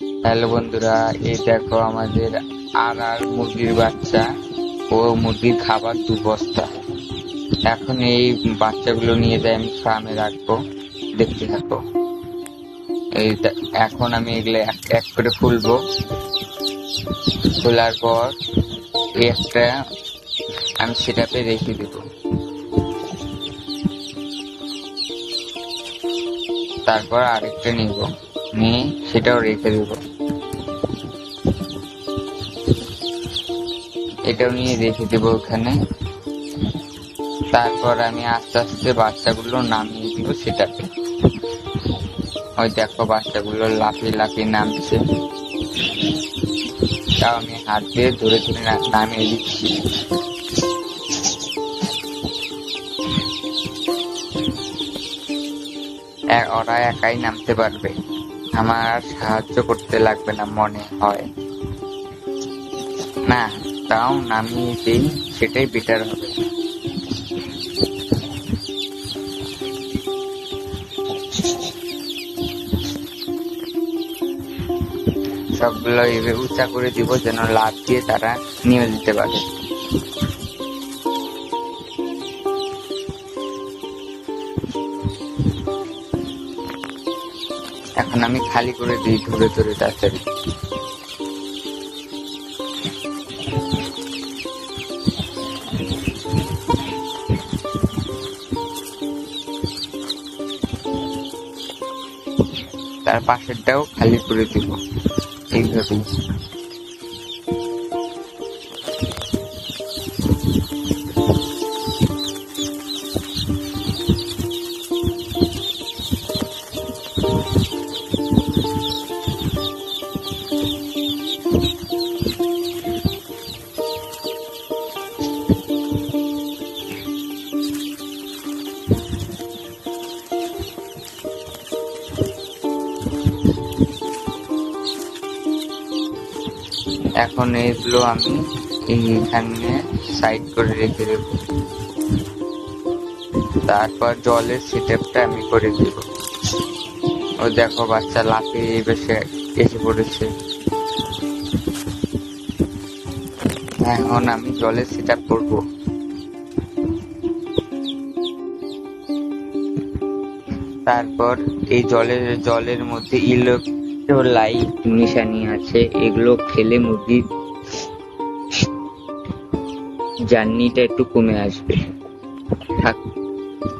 Hello বন্ধুরা, এই দেখো আমাদের আর আর মুরগির বাচ্চা ও মুরগির খাবার দু বস্তা এখন এই বাচ্চাগুলো নিয়ে যাই, আমি ফার্মে রাখব। দেখতে থাকো। এই এখন আমি এগুলো এক এক করে খুলবো। খোলার পর একটা আমি সেটাতে রেখে দেবো। তারপর আরেকটা নিব। নিয়ে সেটাও রেখে দেব। এটাও নিয়ে রেখে দেব ওখানে। তারপর আমি আস্তে আস্তে বাচ্চাগুলো নামিয়ে দিব সেটাতে। ওই দেখো বাচ্চাগুলো লাফিয়ে লাফিয়ে নামছে। তাও আমি হাত দিয়ে ধরে ধরে নামিয়ে দিচ্ছি। ওরা একাই নামতে পারবে। আমার আর সাহায্য করতে লাগবে না, মনে হয়। না, তাও নামিয়ে দিই সেটাই বেটার হবে। সবগুলো উঁচা করে দিব, যেন লাভ দিয়ে তারা নিয়ে দিতে পারে। এখন আমি খালি করে দিই ধরে ধরে তাড়াতাড়ি। তার পাশেরটাও খালি করে দিব এইভাবেই। এখন এইগুলো আমি এইখানে সাইড করে রেখে দেব। তারপর জলের সেটআপটা আমি করে দেব। ও দেখো বাচ্চা লাফিয়ে বেশে এসে পড়েছে। এখন আমি জলে সেট আপ করব। তারপর এই জলের জলের মধ্যে ইলেকট্রোলাইট মিশানি আছে, এগুলো খেলে মুরগির জার্নিটা একটু কমে আসবে।